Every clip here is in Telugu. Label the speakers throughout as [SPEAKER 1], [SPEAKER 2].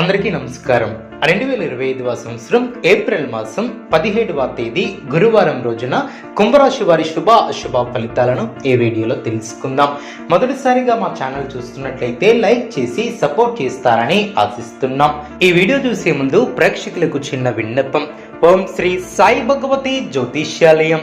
[SPEAKER 1] అందరికీ నమస్కారం. రెండు వేల ఇరవై ఐదవ సంవత్సరం ఏప్రిల్ మాసం పదిహేడవ తేదీ గురువారం రోజున కుంభరాశి వారి శుభ అశుభ ఫలితాలను ఈ వీడియోలో తెలుసుకుందాం. మొదటిసారిగా మా ఛానల్ చూస్తున్నట్లయితే లైక్ చేసి సపోర్ట్ చేస్తారని ఆశిస్తున్నాం. ఈ వీడియో చూసే ముందు ప్రేక్షకులకు చిన్న విన్నపం. ఓం శ్రీ సాయి భగవతి జ్యోతిష్యాలయం.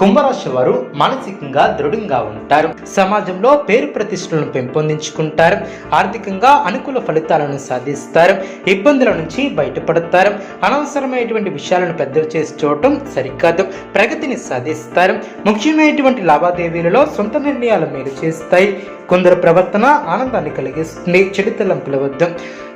[SPEAKER 1] కుంభరాశి వారు మానసికంగా దృఢంగా ఉంటారు. సమాజంలో పేరు ప్రతిష్టలను పెంపొందించుకుంటారు. ఆర్థికంగా అనుకూల ఫలితాలను సాధిస్తారు. ఇబ్బందుల నుంచి బయటపడతారు. అనవసరమైనటువంటి విషయాలను పెద్దవి చేసి చూడటం సరికాదు. ప్రగతిని సాధిస్తారు. ముఖ్యమైనటువంటి లావాదేవీలలో సొంత నిర్ణయాలు మేలు చేస్తాయి. కొందరు ప్రవర్తన ఆనందాన్ని కలిగిస్తుంది. చెడు తలంపుల వద్ద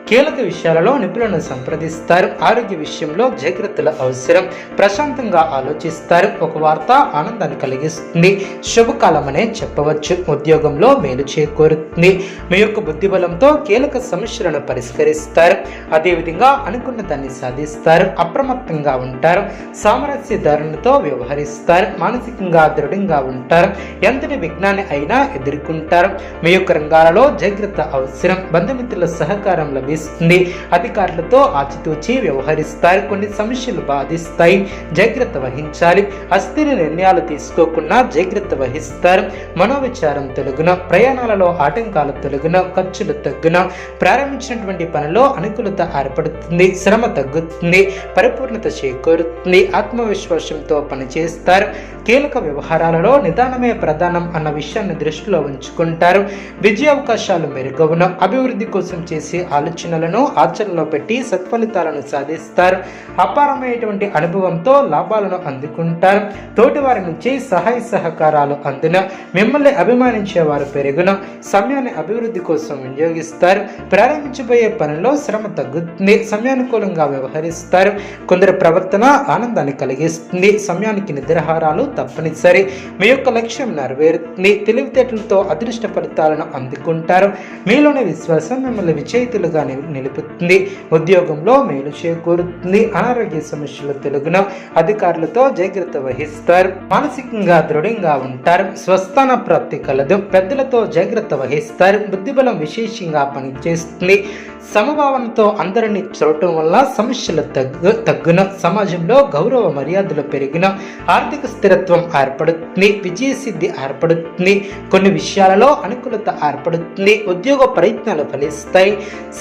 [SPEAKER 1] కీలక విషయాలలో నిపుణులను సంప్రదిస్తారు. ఆరోగ్య విషయంలో జాగ్రత్తల అవసరం. ప్రశాంతంగా ఆలోచిస్తారు. ఒక వార్త ఆనందాన్ని కలిగిస్తుంది. శుభకాలం అనే చెప్పవచ్చు. ఉద్యోగంలో మేలు చేకూరుతుంది. మీ యొక్క బుద్ధిబలంతో కీలక సమస్యలను పరిష్కరిస్తారు. అదేవిధంగా అనుకున్న దాన్ని సాధిస్తారు. అప్రమత్తంగా ఉంటారు. సామరస్య ధోరణితో వ్యవహరిస్తారు. మానసికంగా దృఢంగా ఉంటారు. ఎంతటి విఘ్నాన్ని అయినా ఎదుర్కొంటారు. మీ యొక్క రంగాలలో జాగ్రత్త అవసరం. బంధుమిత్రుల సహకారం లభి లభిస్తుంది అధికారులతో ఆచితూచి వ్యవహరిస్తారు. కొన్ని సమస్యలు బాధిస్తాయి. జాగ్రత్త వహించాలి. అస్థిర నిర్ణయాలు తీసుకోకుండా జాగ్రత్త వహిస్తారు. మనోవిచారం తొలగున ప్రయాణాలలో ఆటంకాలు తొలగున ఖర్చులు తగ్గున ప్రారంభించినటువంటి పనిలో అనుకూలత ఏర్పడుతుంది. శ్రమ తగ్గుతుంది. పరిపూర్ణత చేకూరుతుంది. ఆత్మవిశ్వాసంతో పనిచేస్తారు. కీలక వ్యవహారాలలో నిదానమే ప్రధానం అన్న విషయాన్ని దృష్టిలో ఉంచుకుంటారు. విజయ అవకాశాలు మెరుగవున. అభివృద్ధి కోసం చేసే ఆలోచన సూచనలను ఆచరణలో పెట్టి సత్ఫలితాలను సాధిస్తారు. అపారమైనటువంటి అనుభవంతో లాభాలను అందుకుంటారు. తోటివారి నుంచి సహాయ సహకారాలు అందున మిమ్మల్ని అభిమానించే వారు పెరుగున సమయాన్ని అభివృద్ధి కోసం వినియోగిస్తారు. ప్రారంభించబోయే పనిలో శ్రమ తగ్గుతుంది. సమయానుకూలంగా వ్యవహరిస్తారు. కొందరి ప్రవర్తన ఆనందాన్ని కలిగిస్తుంది. సమయానికి నిద్రాహారాలు తప్పనిసరి. మీ యొక్క లక్ష్యం నెరవేరుతుంది. తెలివితేటలతో అదృష్ట ఫలితాలను అందుకుంటారు. మీలోని విశ్వాసం మిమ్మల్ని విజేతలుగా నిలుపుతుంది. ఉద్యోగంలో మేలు చేకూరుతుంది. అనారోగ్య సమస్యలు తెలుగున అధికారులతో జాగ్రత్త వహిస్తారు. మానసికంగా దృఢంగా ఉంటారు. స్వస్థాన ప్రాప్తి కలదు. పెద్దలతో జాగ్రత్త వహిస్తారు. బుద్ధిబలం విశేషంగా పనిచేస్తుంది. సమభావనతో అందరినీ చూడటం వల్ల సమస్యలు తగ్గు తగ్గున సమాజంలో గౌరవ మర్యాదలు పెరిగిన ఆర్థిక స్థిరత్వం ఏర్పడుతుంది విజయసిద్ధి ఏర్పడుతుంది కొన్ని విషయాలలో అనుకూలత ఏర్పడుతుంది ఉద్యోగ ప్రయత్నాలు ఫలిస్తాయి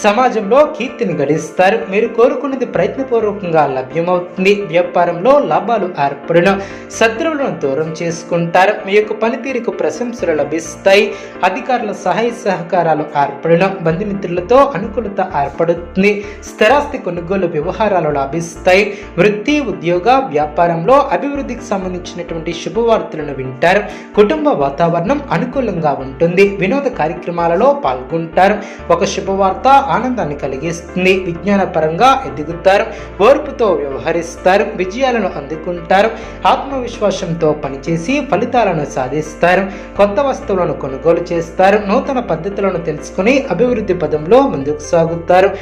[SPEAKER 1] సమాజంలో కీర్తిని గడిస్తారు. మీరు కోరుకున్నది ప్రయత్నపూర్వకంగా లభ్యమవుతుంది. వ్యాపారంలో లాభాలు ఏర్పడిన శత్రువులను దూరం చేసుకుంటారు. మీ యొక్క పనితీరుకు ప్రశంసలు లభిస్తాయి. అధికారుల సహాయ సహకారాలు ఏర్పడిన బంధుమిత్రులతో భద్రత ఏర్పడుతుంది. స్థిరాస్తి కొనుగోలు వ్యవహారాలు లాభిస్తాయి. వృత్తి ఉద్యోగ వ్యాపారంలో అభివృద్ధికి సంబంధించినటువంటి శుభవార్తలను వింటారు. కుటుంబ వాతావరణం అనుకూలంగా ఉంటుంది. వినోద కార్యక్రమాలలో పాల్గొంటారు. ఒక శుభవార్త ఆనందాన్ని కలిగిస్తుంది. విజ్ఞానపరంగా ఎదుగుతారు. ఓర్పుతో వ్యవహరిస్తారు. విజయాలను అందుకుంటారు. ఆత్మవిశ్వాసంతో పనిచేసి ఫలితాలను సాధిస్తారు. కొత్త వస్తువులను కొనుగోలు చేస్తారు. నూతన పద్ధతులను తెలుసుకుని అభివృద్ధి పదంలో ముందుకు executaram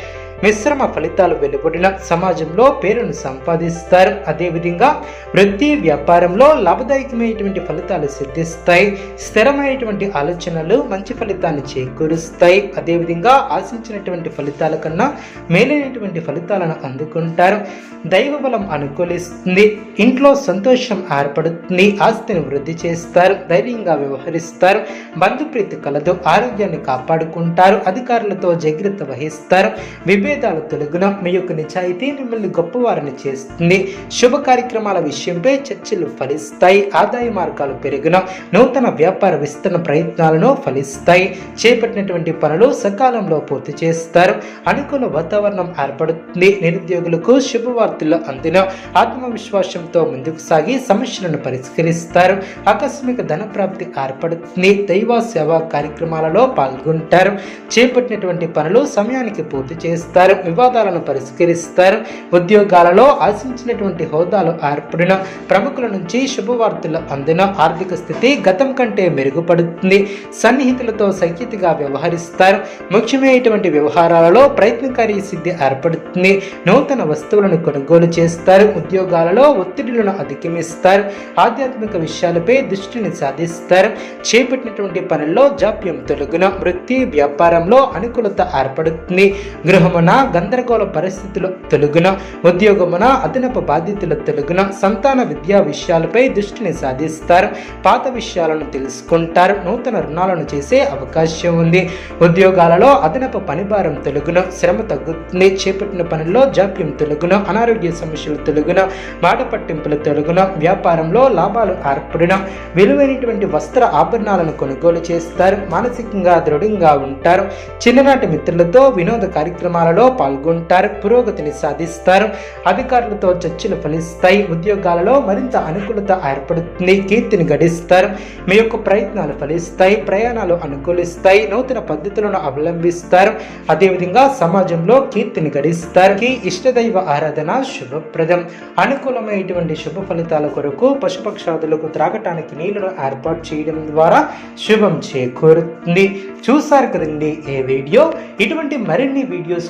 [SPEAKER 1] మిశ్రమ ఫలితాలు వెలువడిన సమాజంలో పేరును సంపాదిస్తారు. అదేవిధంగా వృత్తి వ్యాపారంలో లాభదాయకమైనటువంటి ఫలితాలు సిద్ధిస్తాయి. స్థిరమైనటువంటి ఆలోచనలు మంచి ఫలితాన్ని చేకూరుస్తాయి. అదేవిధంగా ఆశించినటువంటి ఫలితాల కన్నా మేలైనటువంటి ఫలితాలను అందుకుంటారు. దైవ బలం అనుకూలిస్తుంది. ఇంట్లో సంతోషం ఏర్పడుతుంది. ఆస్తిని వృద్ధి చేస్తారు. ధైర్యంగా వ్యవహరిస్తారు. బంధుప్రీతి కలదు. ఆరోగ్యాన్ని కాపాడుకుంటారు. అధికారులతో జాగ్రత్త వహిస్తారు. విభిన్న విభేదాలు తొలగిన మీ యొక్క నిజాయితీ మిమ్మల్ని గొప్పవారిని చేస్తుంది. శుభ కార్యక్రమాల విషయంపై చర్చలు ఫలిస్తాయి. ఆదాయ మార్గాలు పెరిగిన నూతన వ్యాపార విస్తరణ ప్రయత్నాలను ఫలిస్తాయి. చేపట్టినటువంటి పనులు సకాలంలో పూర్తి చేస్తారు. అనుకూల వాతావరణం ఏర్పడుతుంది. నిరుద్యోగులకు శుభవార్తలు అందిన ఆత్మవిశ్వాసంతో ముందుకు సాగి సమస్యలను పరిష్కరిస్తారు. ఆకస్మిక ధన ప్రాప్తి ఏర్పడుతుంది. దైవ సేవా కార్యక్రమాలలో పాల్గొంటారు. చేపట్టినటువంటి పనులు సమయానికి పూర్తి చేస్తారు. చేస్తారు వివాదాలను పరిష్కరిస్తారు. ఉద్యోగాలలో ఆశించినటువంటి హోదాలు ఏర్పడిన ప్రముఖుల నుంచి శుభవార్తలు అందిన ఆర్థిక స్థితి గతం కంటే మెరుగుపడుతుంది. సన్నిహితులతో సఖ్యతగా వ్యవహరిస్తారు. ముఖ్యమైనటువంటి వ్యవహారాలలో ప్రయత్నకారి సిద్ధి ఏర్పడుతుంది. నూతన వస్తువులను కొనుగోలు చేస్తారు. ఉద్యోగాలలో ఒత్తిడులను అధిగమిస్తారు. ఆధ్యాత్మిక విషయాలపై దృష్టిని సాధిస్తారు. చేపట్టినటువంటి పనుల్లో జాప్యం తొలగిన వృత్తి వ్యాపారంలో అనుకూలత ఏర్పడుతుంది. గృహమున గందరగోళ పరిస్థితులు తెలుగున ఉద్యోగమున అదనపు బాధ్యతల తెలుగున సంతాన విద్యా విషయాలపై దృష్టిని సాధిస్తారు. పాత విషయాలను తెలుసుకుంటారు. నూతన రుణాలను చేసే అవకాశం ఉంది. ఉద్యోగాలలో అదనపు పనిభారం తెలుగున శ్రమ తగ్గుతుంది. చేపట్టిన పనుల్లో జాప్యం తెలుగున అనారోగ్య సమస్యలు తెలుగున మాట పట్టింపుల తెలుగున వ్యాపారంలో లాభాలు ఏర్పడిన విలువైనటువంటి వస్త్ర ఆభరణాలను కొనుగోలు చేస్తారు. మానసికంగా దృఢంగా ఉంటారు. చిన్ననాటి మిత్రులతో వినోద కార్యక్రమాలలో పాల్గొంటారు పురోగతిని సాధిస్తారు అధికారులతో చర్చలు ఫలిస్తాయి ఉద్యోగాలలో మరింత అనుకూలత ఏర్పడుతుంది కీర్తిని గడిస్తారు మీ యొక్క ప్రయత్నాలు ఫలిస్తాయి ప్రయాణాలు అనుకూలిస్తాయి నూతన పద్ధతులను అవలంబిస్తారు అదేవిధంగా సమాజంలో కీర్తిని గడిస్తారు. ఈ ఇష్టదైవ ఆరాధన శుభప్రదం. అనుకూలమైనటువంటి శుభ ఫలితాల కొరకు పశుపక్షాదులకు త్రాగటానికి నీళ్ళను ఏర్పాటు చేయడం ద్వారా శుభం చేకూరుతుంది. చూసారు కదండి ఏ వీడియో? ఇటువంటి మరిన్ని వీడియోస్